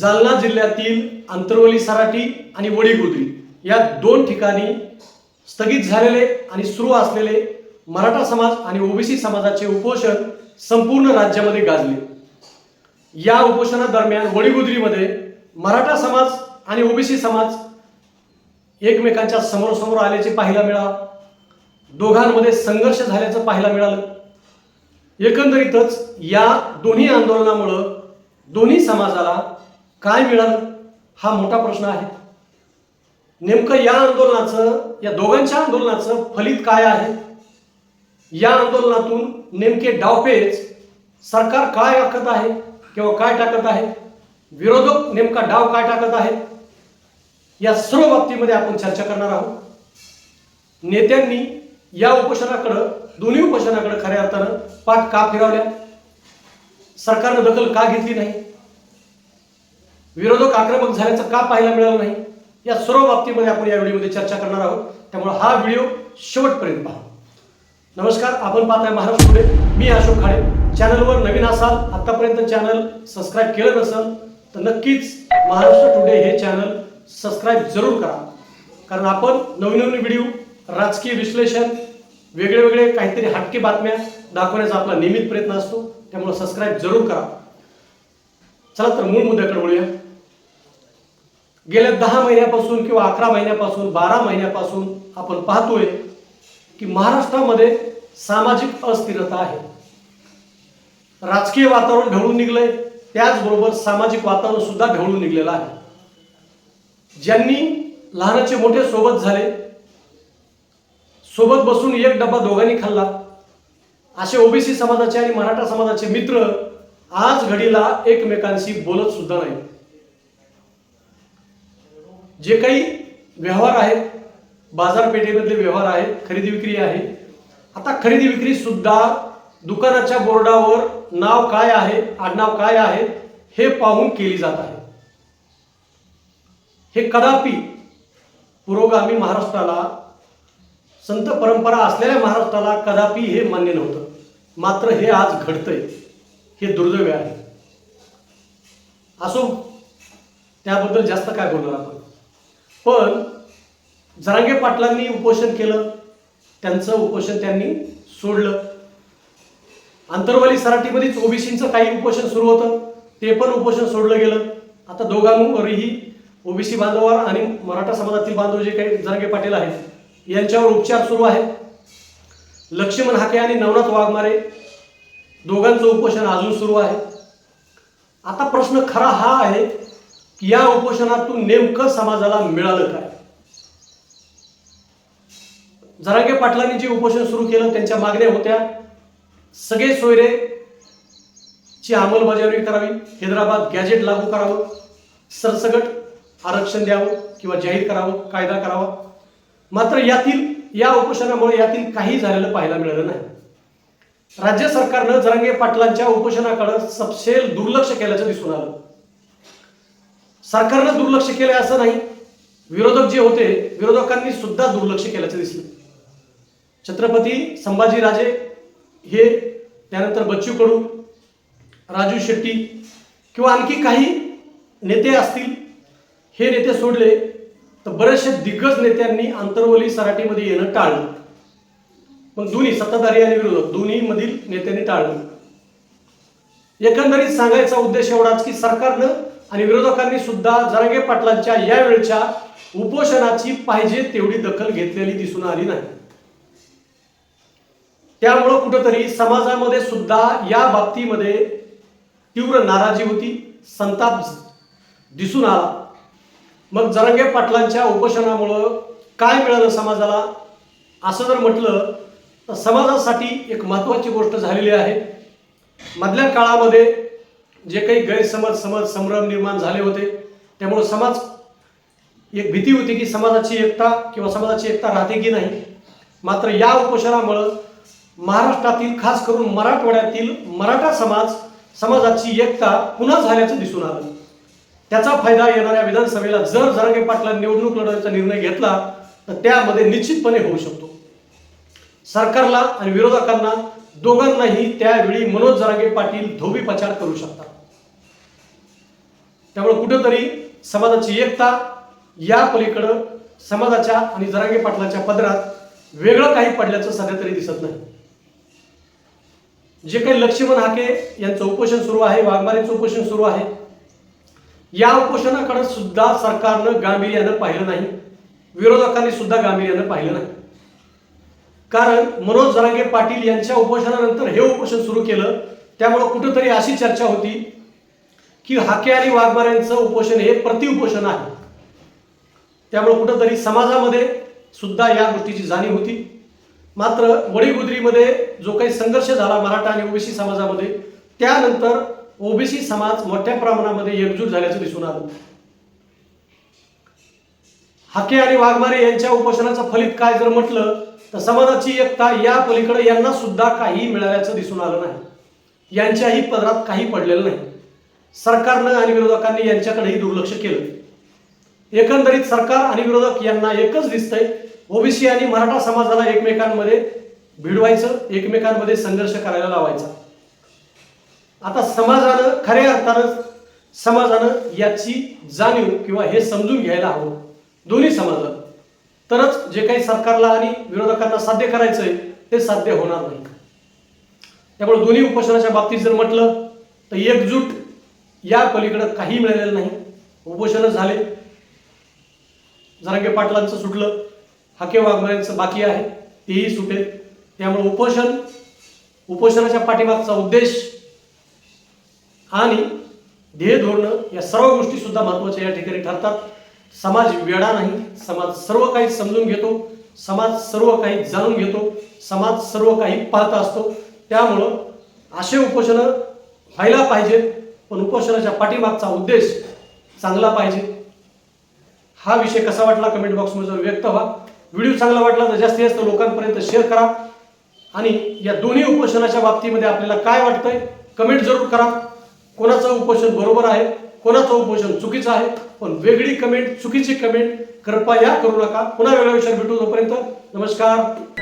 जालना जिल्ह्यातील अंतरवली सराटी आणि वडीगुद्री या दोन ठिकाणी स्थगित झालेले आणि सुरू असलेले मराठा समाज आणि ओबीसी समाजाचे उपोषण संपूर्ण राज्यामध्ये गाजले. या उपोषणादरम्यान वडीगुद्रीमध्ये मराठा समाज आणि ओबीसी समाज एकमेकांच्या समोरासमोर आल्याचे पाहायला मिळालं. दोघांमध्ये संघर्ष झाल्याचं पाहायला मिळालं. एकंदरीतच या दोन्ही आंदोलनामुळं दोन्ही समाजाला काय मिळालं? हा मोठा प्रश्न आहे. नेमकं या आंदोलनाचं या दोघांच्या आंदोलनाचं फलित काय आहे? या आंदोलनातून नेमके डावपेच सरकार काय आखत आहे किंवा काय टाकत आहे? विरोधक नेमका डाव काय टाकत आहे? या सर्व बाबतीमध्ये आपण चर्चा करणार आहोत. नेत्यांनी या उपोषणाकडं दोन्ही उपोषणाकडे खऱ्या अर्थानं पाठ का फिरवल्या? सरकारनं दखल का घेतली नाही? विरोधक आक्रमक झाल्याचं का पाहायला मिळालं नाही? या सर्व बाबतीमध्ये आपण या व्हिडिओमध्ये चर्चा करणार आहोत. त्यामुळे हा व्हिडिओ शेवटपर्यंत पहा. नमस्कार आपण पाहताय महाराष्ट्र पुढे मी अशोक खाडे. चॅनलवर नवीन असाल आतापर्यंत चॅनल सबस्क्राईब केलं नसेल तर नक्कीच महाराष्ट्र टुडे हे चॅनल सबस्क्राईब जरूर करा. कारण आपण नवीन नवीन व्हिडिओ राजकीय विश्लेषण वेगळे वेगळे काहीतरी हटके बातम्या दाखवण्याचा आपला नियमित प्रयत्न असतो. त्यामुळे सबस्क्राईब जरूर करा. चला तर मूळ मुद्द्याकडे वळूया. गेल्या दहा महिन्यापासून किंवा अकरा महिन्यापासून बारा महिन्यापासून आपण पाहतोय की महाराष्ट्रामध्ये सामाजिक अस्थिरता आहे. राजकीय वातावरण ढवळून निघलंय. त्याचबरोबर सामाजिक वातावरण सुद्धा ढवळून निघलेलं आहे. ज्यांनी लहानाचे मोठे सोबत झाले सोबत बसून एक डब्बा दोघांनी खाल्ला. असे ओबीसी समाजाचे आणि मराठा समाजाचे मित्र आज घडीला एकमेकांशी बोलत सुद्धा नाही जे काही व्यवहार आहेत बाजारपेठेमधले व्यवहार आहेत खरेदी विक्री आहे आता खरेदी विक्री सुद्धा दुकानाच्या बोर्डावर नाव काय आहे आडनाव काय आहे हे पाहून केली जात आहे. हे कदापि पुरोगामी महाराष्ट्राला संत परंपरा असलेल्या महाराष्ट्राला कदापि हे मान्य नव्हतं. मात्र हे आज घडतंय. हे दुर्दैव आहे. असो त्याबद्दल जास्त काय बोलणार आपण? पण जरांगे पाटलांनी उपोषण केलं त्यांचं उपोषण त्यांनी सोडलं. आंतरवाली सराटीमध्येच ओबीसीचं काही उपोषण सुरू होतं ते पण उपोषण सोडलं गेलं. आता दोघांवरही ओबीसी बांधवावर आणि मराठा समाजातील बांधव जे काही जरांगे पाटील आहेत यांच्यावर उपचार सुरू आहेत. लक्ष्मण हाके आणि नवनाथ वाघमारे दोघांचं उपोषण अजून सुरू आहे. आता प्रश्न खरा हा आहे की या उपोषणातून नेमकं समाजाला मिळालं काय? जरांगे पाटलांनी जे उपोषण सुरू केलं त्यांच्या मागण्या होत्या. सगळे सोयरे ची अंमलबजावणी करावी हैदराबाद गॅजेट लागू करावं सरसगट आरक्षण द्यावं किंवा जाहीर करावं कायदा करावा. मात्र यातील या उपोषणामुळे यातील काही झालेलं पाहायला मिळालं नाही. राज्य सरकारनं जरांगे पाटलांच्या उपोषणाकडे सपशेल दुर्लक्ष केल्याचं दिसून आलं. सरकारनं दुर्लक्ष केलं असं नाही. विरोधक जे होते विरोधकांनी सुद्धा दुर्लक्ष केल्याचं दिसलं. छत्रपती संभाजीराजे हे त्यानंतर बच्चू कडू राजू शेट्टी किंवा आणखी काही नेते असतील हे नेते सोडले तर बरेचसे दिग्गज नेत्यांनी आंतरवली सराटीमध्ये येणं टाळलं. मग दोन्ही सत्ताधारी आणि विरोधक दोन्हीमधील नेत्यांनी टाळलं. एकंदरीत सांगायचा उद्देश एवढाच की सरकारनं आणि विरोधकांनी सुद्धा जरांगे पाटलांच्या या वेळच्या उपोषणाची पाहिजे तेवढी दखल घेतलेली दिसून आली नाही. त्यामुळं कुठंतरी समाजामध्ये सुद्धा या बाबतीमध्ये तीव्र नाराजी होती संताप दिसून आला. मग जरांगे पाटलांच्या उपोषणामुळं काय मिळालं समाजाला? असं जर म्हटलं तर समाजासाठी एक महत्त्वाची गोष्ट झालेली आहे. मधल्या काळामध्ये जे काही गैरसमज समज संभ्रम निर्माण झाले होते त्यामुळं समाज एक भीती होती की समाजाची एकता किंवा समाजाची एकता राहते की नाही. मात्र या उपोषणामुळं महाराष्ट्रातील खास करून मराठवाड्यातील मराठा समाज समाजाची एकता पुन्हा झाल्याचं दिसून आलं. त्याचा फायदा येणाऱ्या विधानसभेला जर जरांगे पाटला निवडणूक लढवण्याचा निर्णय घेतला तर त्यामध्ये निश्चितपणे होऊ शकतो. सरकारला आणि विरोधकांना दोघांनाही त्यावेळी मनोज जरांगे पाटील धोबी करू शकतात. त्यामुळे कुठंतरी समाजाची एकता या पलीकडं समाजाच्या आणि जरांगे पाटलाच्या पदरात वेगळं काही पडल्याचं सध्या तरी दिसत नाही. जे काही लक्ष्मण हाके यांचं उपोषण सुरू आहे वाघमारेचं उपोषण सुरू आहे या उपोषणाकडे सुद्धा सरकारनं गांभीर्यानं पाहिलं नाही. विरोधकांनी सुद्धा गांभीर्यानं पाहिलं नाही. कारण मनोज जरांगे पाटील यांच्या उपोषणानंतर हे उपोषण सुरू केलं. त्यामुळं कुठंतरी अशी चर्चा होती की हाके आणि वाघमाऱ्यांचं उपोषण हे प्रतिउपोषण आहे. त्यामुळे कुठंतरी समाजामध्ये सुद्धा या गोष्टीची जाणीव होती. मात्र वडीगुद्रीमध्ये जो काही संघर्ष झाला मराठा आणि ओबीसी समाजामध्ये त्यानंतर ओबीसी समाज मोठ्या प्रमाणामध्ये एकजूट झाल्याचं दिसून आलं. हाके आणि वाघमारे यांच्या उपोषणाचं फलित काय जर म्हटलं तर समाजाची एकता या पलीकडे यांना सुद्धा काही मिळाल्याचं दिसून आलं नाही. यांच्याही पदरात काही पडलेलं नाही. सरकारनं आणि विरोधकांनी यांच्याकडेही दुर्लक्ष केलं. एकंदरीत सरकार आणि विरोधक यांना एकच दिसतंय. ओबीसी आणि मराठा समाजाला एकमेकांमध्ये भिडवायचं एकमेकांमध्ये संघर्ष करायला लावायचा. आता समाजानं खऱ्या अर्थानं समाजानं याची जाणीव किंवा हे समजून घ्यायला हवं. दोन्ही समाजात तरच जे काही सरकारला आणि विरोधकांना साध्य करायचंय ते साध्य होणार नाही. त्यामुळे दोन्ही उपोषणाच्या बाबतीत जर म्हटलं तर एकजूट या पलीकडं काही मिळालेलं नाही. उपोषण झाले. जरांगे पाटलांचं सुटलं हाके वाघमाऱ्यांचं बाकी आहे तेही सुटेल. त्यामुळे उपोषण उपोषणाच्या पाठीमागचा उद्देश आणि ध्येय धोरणं या सर्व गोष्टी सुद्धा महत्त्वाच्या या ठिकाणी ठरतात. समाज वेडा नाही समाज सर्व काही समजून घेतो समाज सर्व काही जाणून घेतो समाज सर्व काही पाहत असतो. त्यामुळं असे उपोषणं व्हायला पाहिजेत पण उपोषणाच्या पाठीमागचा उद्देश चांगला पाहिजे. हा विषय कसा वाटला कमेंट बॉक्समध्ये व्यक्त व्हा. व्हिडिओ चांगला वाटला तर जास्तीत जास्त लोकांपर्यंत शेअर करा. आणि या दोन्ही उपोषणाच्या बाबतीमध्ये आपल्याला काय वाटतंय कमेंट जरूर करा. कोणाचं उपोषण बरोबर आहे कोणाचं उपोषण चुकीचं आहे पण वेगळी कमेंट चुकीची कमेंट कृपया करू नका. पुन्हा वेगळ्या विषयावर भेटू तोपर्यंत. नमस्कार.